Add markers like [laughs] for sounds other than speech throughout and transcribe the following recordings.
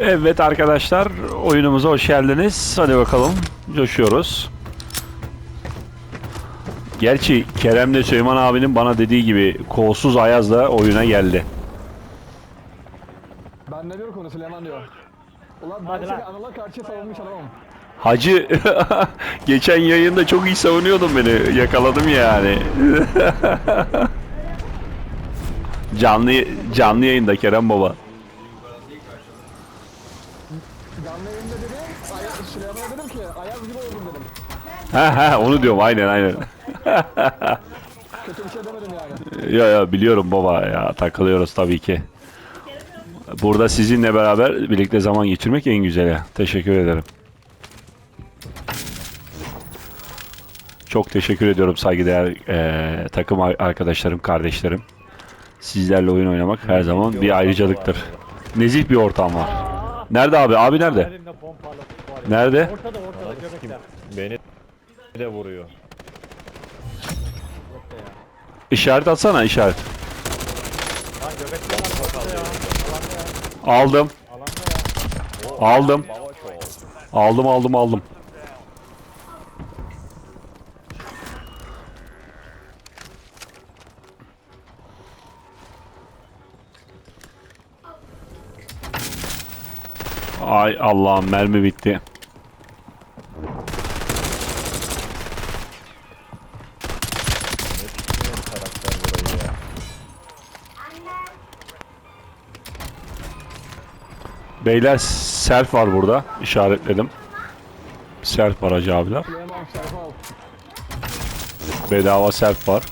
Evet arkadaşlar oyunumuza hoş geldiniz. Hadi bakalım coşuyoruz. Gerçi Kerem'le Süleyman abinin bana dediği gibi kolsuz Ayaz da oyuna geldi. Ben ne diyor konu Süleyman diyor. Ulan ben Hadi seni lan. anala karşı savunmuş adamım. Hacı [laughs] geçen yayında çok iyi savunuyordun beni. Yakaladım yani. [laughs] canlı canlı yayında Kerem baba. Canlı yayında dedim, Ayaz, Süleyman'a dedim ki Ayaz gibi oldum dedim. Ha ha onu diyorum aynen aynen. Kötü bir şey demedim yani. Ya ya biliyorum baba ya takılıyoruz tabii ki. Burada sizinle beraber birlikte zaman geçirmek en güzeli. Teşekkür ederim. Çok teşekkür ediyorum saygıdeğer eee, takım ar- arkadaşlarım, kardeşlerim. Sizlerle oyun oynamak her zaman bir ayrıcalıktır. Nezih bir ortam var. Nerede abi? Abi nerede? Nerede? Ortada ortada. Beni de vuruyor. İşaret atsana işaret. Lan var ortada ya. Aldım. Ya. Aldım. Aldım aldım aldım. Ay Allah'ım mermi bitti. Beyler self var burada. İşaretledim. Self var hacı abiler. Bedava self var.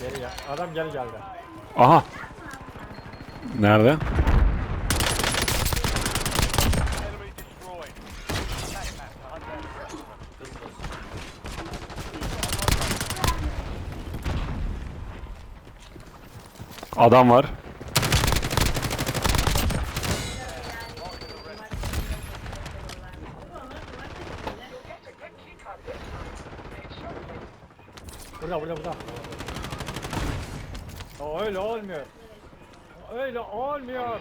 Geri gel. Adam geri geldi. Aha. Nerede? Adam var. Burada burada burada. O öyle olmuyor. Öyle olmuyor.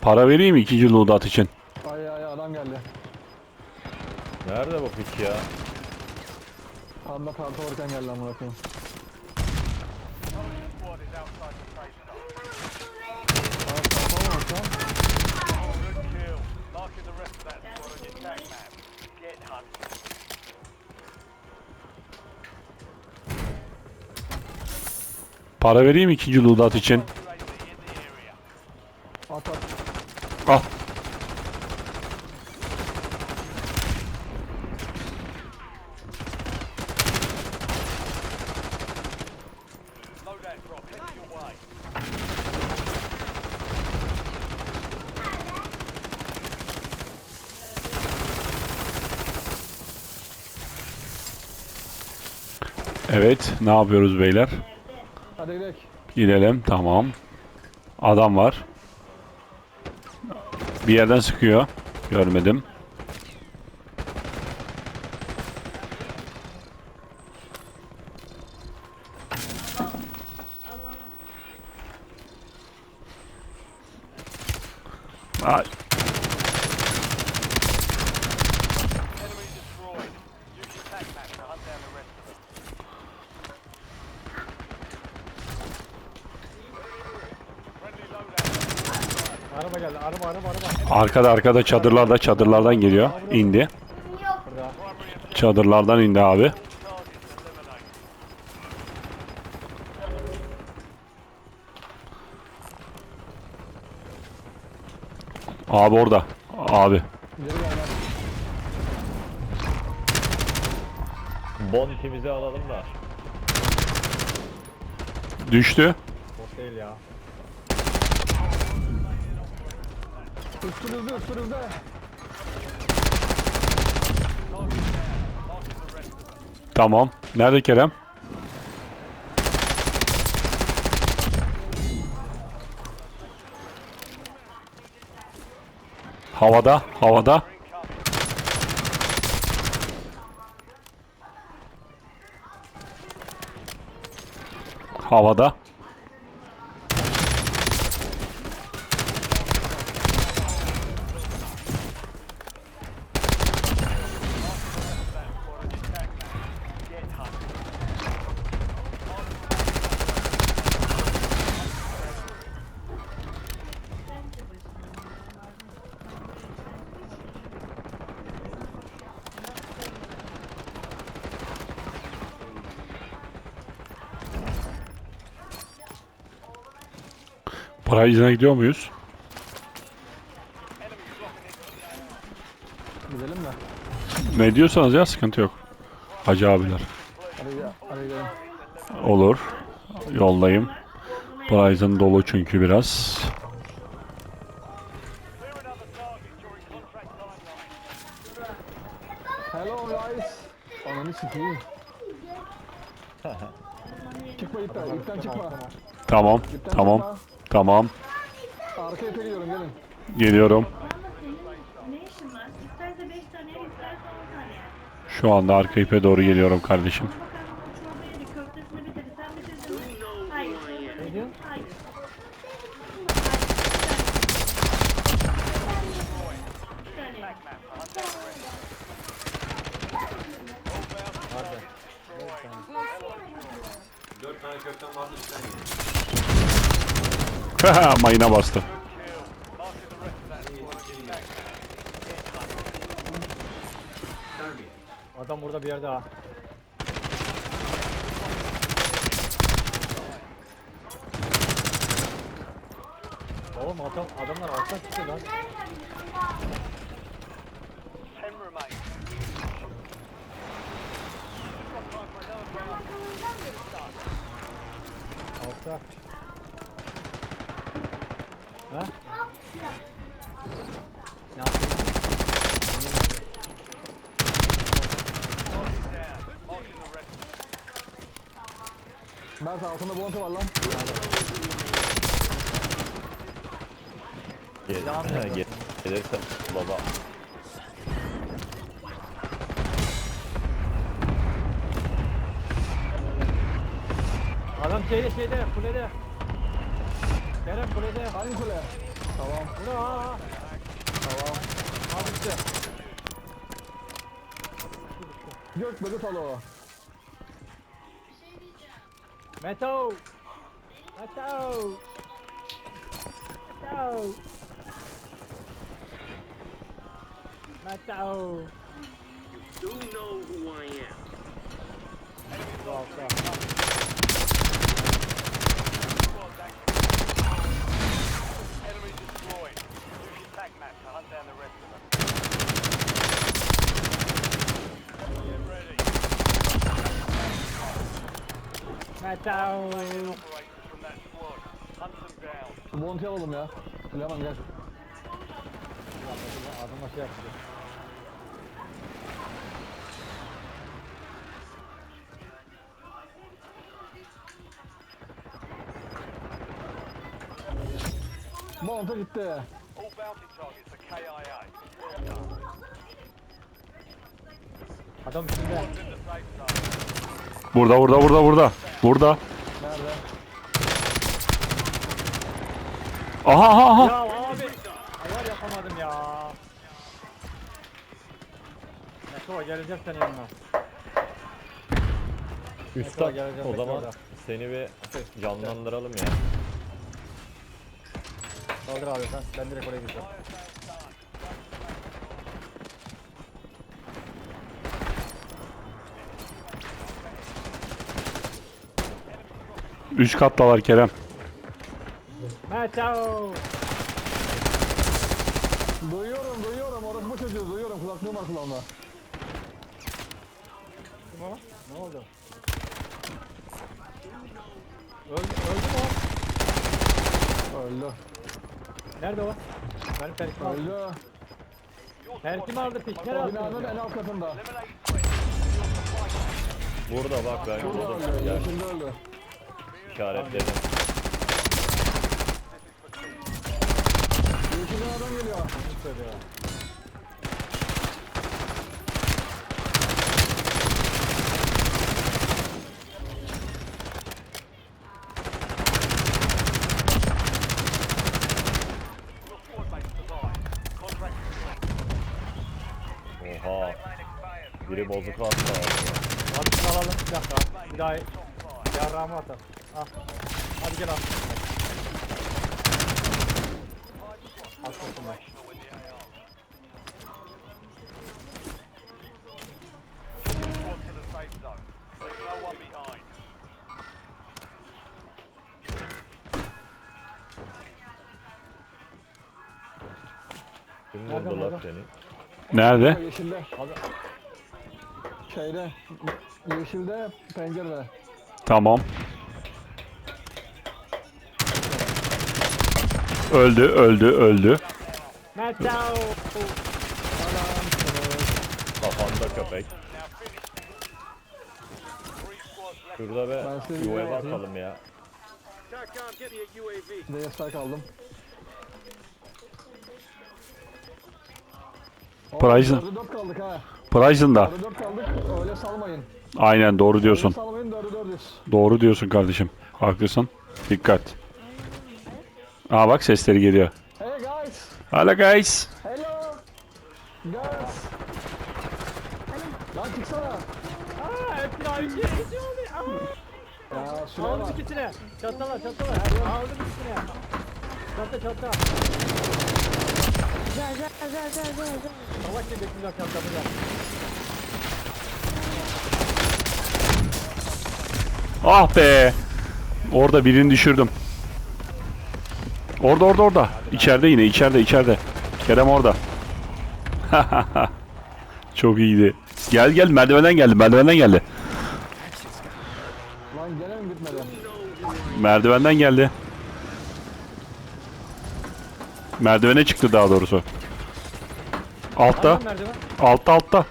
Para vereyim mi ikinci loadout için? Ay ay adam geldi. Nerede bu piç ya? Tam da kartı varken geldi amına koyayım. Para vereyim ikinci loadout için? At at. Al. Evet, ne yapıyoruz beyler? Gidelim, tamam. Adam var. Bir yerden sıkıyor. Görmedim. Ay. Araba geldi. Araba araba araba. Arkada arkada çadırlarda çadırlardan geliyor. İndi. Burada. Çadırlardan indi abi. Abi orada. Abi. Lan. Bontimizi alalım da. Düştü. Bot değil ya. Üstünüzde üstünüzde. Tamam. Nerede Kerem? Havada, havada. Havada. Para izine gidiyor muyuz? Gidelim mi? Ne diyorsanız ya sıkıntı yok. Hacı abiler. Hadi, ya- hadi gidelim. Olur. Yoldayım. Horizon dolu çünkü biraz. Hello guys. Ananı sikeyim. çıkma ipten, ipten çıkma. Tamam. İpten Tamam. çıkma. Tamam. Arkaya ipe gidiyorum gelin. Geliyorum. Ama senin ne işin var? İsterse 5 tane yer, isterse 10 tane yer. Şu anda arka ipe doğru geliyorum kardeşim. Bakalım o çorba yedi, köftesini bitirdi. [laughs] Mayına bastı. Adam burada bir yerde ha. Oğlum adam, adamlar alttan çıkıyor lan. Altta. Ha? Ne yapıyorsun? Mert altında bonta var lan. Gel, gel, gelirse baba. Adam şeyde şeyde kulede. Kerem kulede. Hangi kule? Tamam. Bu ne ha? Tamam. Al işte. Gök bölü salo. Meto. Meto. Meto. Meto. do know who I am. Bu altta. Down. Bontayı alalım ya. Süleyman gel. Adıma şey yaptı. Monta gitti. Adam zone. Burada burada burada burada. Burada. Nerede? Aha aha aha. Ya abi. Ayar yapamadım ya. Meto geleceğim senin yanına. Üstad geleceğim, o bekle zaman orada. seni bir canlandıralım ya. Kaldır abi sen. Ben direkt oraya gideceğim. Üç kattalar Kerem. Meto. Duyuyorum duyuyorum. Orası bu çocuğu duyuyorum. Kulaklığım var kulağımda. Kim o? Ne oldu? Öldü, öldü mü o? Öldü. Nerede o? Benim perkimi aldı. Öldü. Perkimi aldı. Nereye O attın? binanın en alt katında. Burada bak ben Burada buldum. öldü. Yeşilde öldü. İşaretledim. Yeşilden adam geliyor. survived. Contract complete. Oha. Biri bozuk. Hadi şunu alalım bir dakika. Bir daha yarrağımı atar. Al. Hadi gel al. One behind. Kim Nereden vurdu lan vurdu? seni? Nerede? Yeşilde. Şeyde. Yeşilde pencerede. Tamam. Öldü, öldü, öldü. Ciao. Kafanda köpek. Şurada be. Ben size Yuvaya atayım. bakalım ya. TACOM, get me a UAV. DS'ler kaldım. Price'ın. 4'e 4 kaldık ha. Price'ın da. 4'e 4 kaldık. Öyle salmayın. Aynen doğru Öyle diyorsun. salmayın 4'e 4'üz. Doğru diyorsun kardeşim. Haklısın. Dikkat. Aa bak sesleri geliyor. Hey guys. Hala guys. Hello. Guys. Lan çıksana. Aa abi iki iki oldu. Aa. Ya Süleyman. Aldım ikisini. Çatala çatala. Aldım ikisini. Çatla çatla. Gel gel gel gel gel. Allah için bekliyor çatlamı Ah be. Orada birini düşürdüm. Orada orada orada. İçeride yine içeride içeride. Kerem orada. [laughs] Çok iyiydi. Gel gel merdivenden geldi merdivenden geldi. Lan gene mi bitmedi? Merdivenden geldi. Merdivene çıktı daha doğrusu. Altta. Altta altta.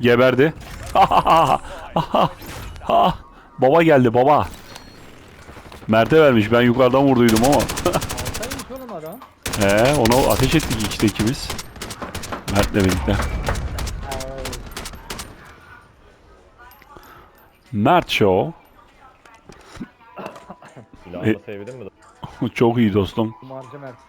Geberdi. [laughs] baba geldi baba. Mert'e vermiş. Ben yukarıdan vurduydum ama. Alttaymış oğlum adam. [laughs] He, ona ateş ettik işte ikimiz. Mert'le birlikte. Mert Show. Silahını sevdin mi? [laughs] Çok iyi dostum. Kumarcı Mert.